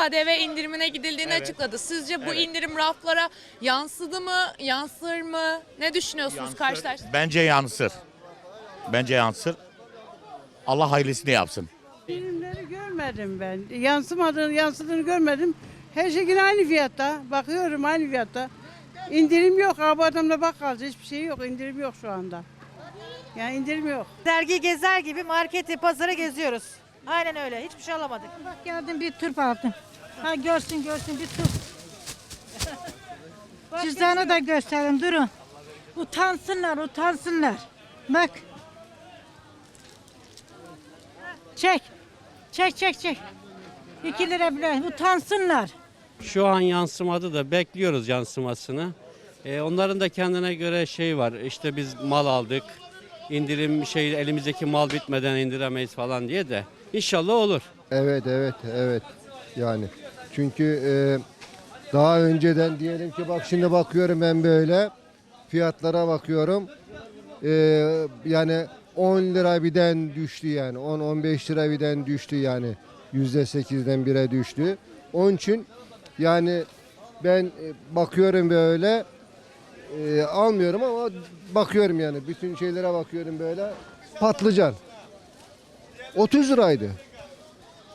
KDV indirimine gidildiğini açıkladı. Sizce bu indirim raflara yansıdı mı, yansır mı? Ne düşünüyorsunuz karşılaş? Bence yansır. Bence yansır. Allah hayırlısını yapsın. Indirimleri görmedim ben. Yansımadığını, yansıdığını görmedim. Her şey yine aynı fiyatta. Bakıyorum aynı fiyatta. İndirim yok. Abi adamda bakkalcı hiçbir şey yok. İndirim yok şu anda. Yani indirim yok. Dergi gezer gibi marketi, pazarı geziyoruz. Aynen öyle. Hiçbir şey alamadık. Bak geldim bir turp aldım. Ha görsün görsün bir turp. Cüzdanı da gösterin durun. Utansınlar utansınlar. Bak. Çek. Çek çek çek. 2 lira bile utansınlar. Şu an yansımadı da bekliyoruz yansımasını. Ee, onların da kendine göre şey var. İşte biz mal aldık. indirim şey elimizdeki mal bitmeden indiremeyiz falan diye de. İnşallah olur. Evet evet evet yani çünkü e, daha önceden diyelim ki bak şimdi bakıyorum ben böyle fiyatlara bakıyorum E, yani 10 lira birden düştü yani 10-15 lira birden düştü yani yüzde sekizden bire düştü. Onun için yani ben e, bakıyorum böyle e, almıyorum ama bakıyorum yani bütün şeylere bakıyorum böyle patlıcan 30 liraydı.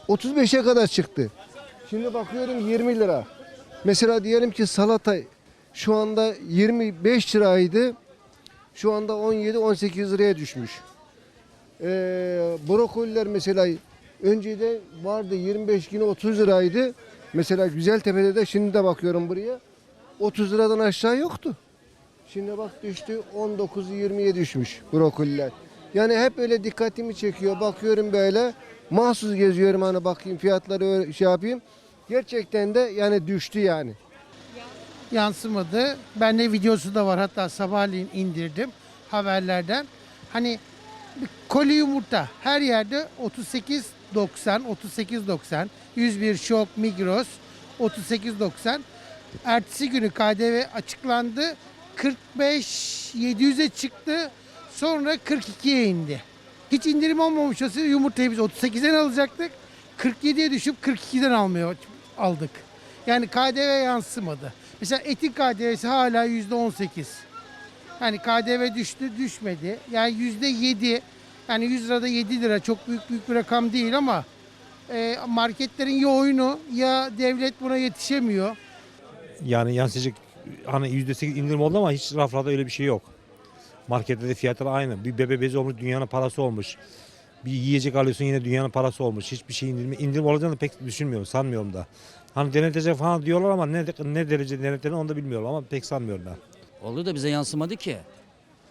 35'e kadar çıktı. Şimdi bakıyorum 20 lira. Mesela diyelim ki salata şu anda 25 liraydı. Şu anda 17-18 liraya düşmüş. Ee, brokoliler mesela önceden vardı 25 güne 30 liraydı. Mesela Güzeltepe'de de şimdi de bakıyorum buraya 30 liradan aşağı yoktu. Şimdi bak düştü 19-20'ye düşmüş brokoliler. Yani hep öyle dikkatimi çekiyor. Bakıyorum böyle mahsus geziyorum hani bakayım fiyatları şey yapayım. Gerçekten de yani düştü yani. yansımadı. Bende videosu da var hatta sabahleyin indirdim haberlerden. Hani koli yumurta her yerde 38.90, 38.90, 101 şok Migros 38.90. Ertesi günü KDV açıklandı. 45 700'e çıktı. Sonra 42'ye indi. Hiç indirim olmamış olsa yumurtayı biz 38'den alacaktık. 47'ye düşüp 42'den almaya aldık. Yani KDV yansımadı. Mesela etin KDV'si hala yüzde 18. Yani KDV düştü düşmedi. Yani yüzde 7 yani 100 lirada 7 lira çok büyük büyük bir rakam değil ama e, marketlerin ya oyunu ya devlet buna yetişemiyor. Yani yansıyacak hani %8 indirim oldu ama hiç raflarda öyle bir şey yok. Markette de fiyatlar aynı. Bir bebe bezi olmuş dünyanın parası olmuş. Bir yiyecek alıyorsun yine dünyanın parası olmuş. Hiçbir şey indirim, indirim olacağını pek düşünmüyorum, sanmıyorum da. Hani denetecek falan diyorlar ama ne, ne derece denetlerini onu da bilmiyorum ama pek sanmıyorum ben. Oldu da bize yansımadı ki.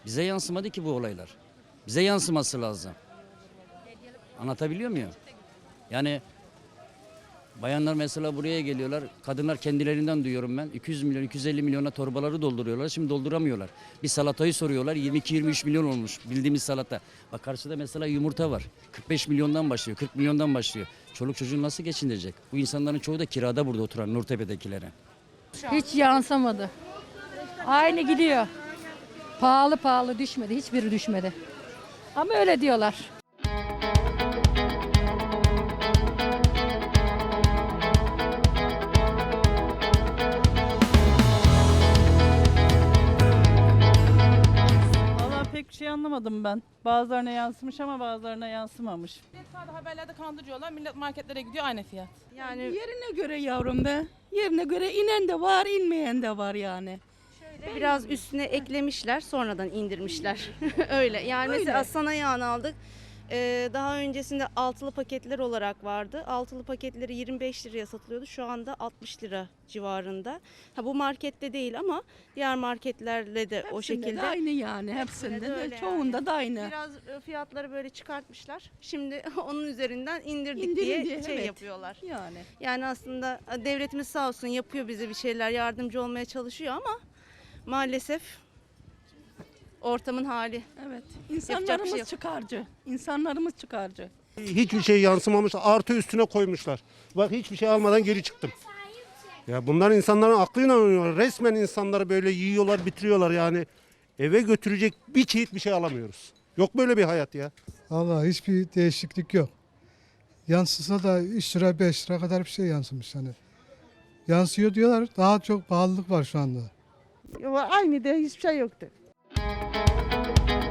Bize yansımadı ki bu olaylar. Bize yansıması lazım. Anlatabiliyor muyum? Yani bayanlar mesela buraya geliyorlar. Kadınlar kendilerinden duyuyorum ben. 200 milyon, 250 milyona torbaları dolduruyorlar. Şimdi dolduramıyorlar. Bir salatayı soruyorlar. 22-23 milyon olmuş bildiğimiz salata. Bak karşıda mesela yumurta var. 45 milyondan başlıyor, 40 milyondan başlıyor. Çoluk çocuğu nasıl geçindirecek? Bu insanların çoğu da kirada burada oturan Nurtepe'dekilere. Hiç yansımadı. Aynı gidiyor. Pahalı pahalı düşmedi. Hiçbiri düşmedi. Ama öyle diyorlar. Anlamadım ben. Bazılarına yansımış ama bazılarına yansımamış. Sadece haberlerde kandırıyorlar. Millet marketlere gidiyor aynı fiyat. Yani Yerine göre yavrum be. Yerine göre inen de var, inmeyen de var yani. Biraz üstüne eklemişler, sonradan indirmişler. Öyle. Yani Öyle. mesela sana yağını aldık. Ee, daha öncesinde altılı paketler olarak vardı. Altılı paketleri 25 liraya satılıyordu. Şu anda 60 lira civarında. Ha bu markette değil ama diğer marketlerle de o Hepsinde şekilde. de aynı yani. Hepsinde de öyle çoğunda da aynı. Biraz e, fiyatları böyle çıkartmışlar. Şimdi onun üzerinden indirdik İndirin diye, diye, şey evet. yapıyorlar. Yani. Yani aslında e, devletimiz sağ olsun yapıyor bize bir şeyler, yardımcı olmaya çalışıyor ama maalesef ortamın hali. Evet. şey İnsanlarımız yok. çıkarcı. İnsanlarımız çıkarcı. Hiçbir şey yansımamış. Artı üstüne koymuşlar. Bak hiçbir şey almadan geri çıktım. Ya bunlar insanların aklıyla oynuyorlar. Resmen insanları böyle yiyorlar, bitiriyorlar yani. Eve götürecek bir çeşit bir şey alamıyoruz. Yok böyle bir hayat ya. Allah hiçbir değişiklik yok. Yansısa da 3 lira 5 lira kadar bir şey yansımış hani. Yansıyor diyorlar daha çok pahalılık var şu anda. Aynı de hiçbir şey yoktu. Música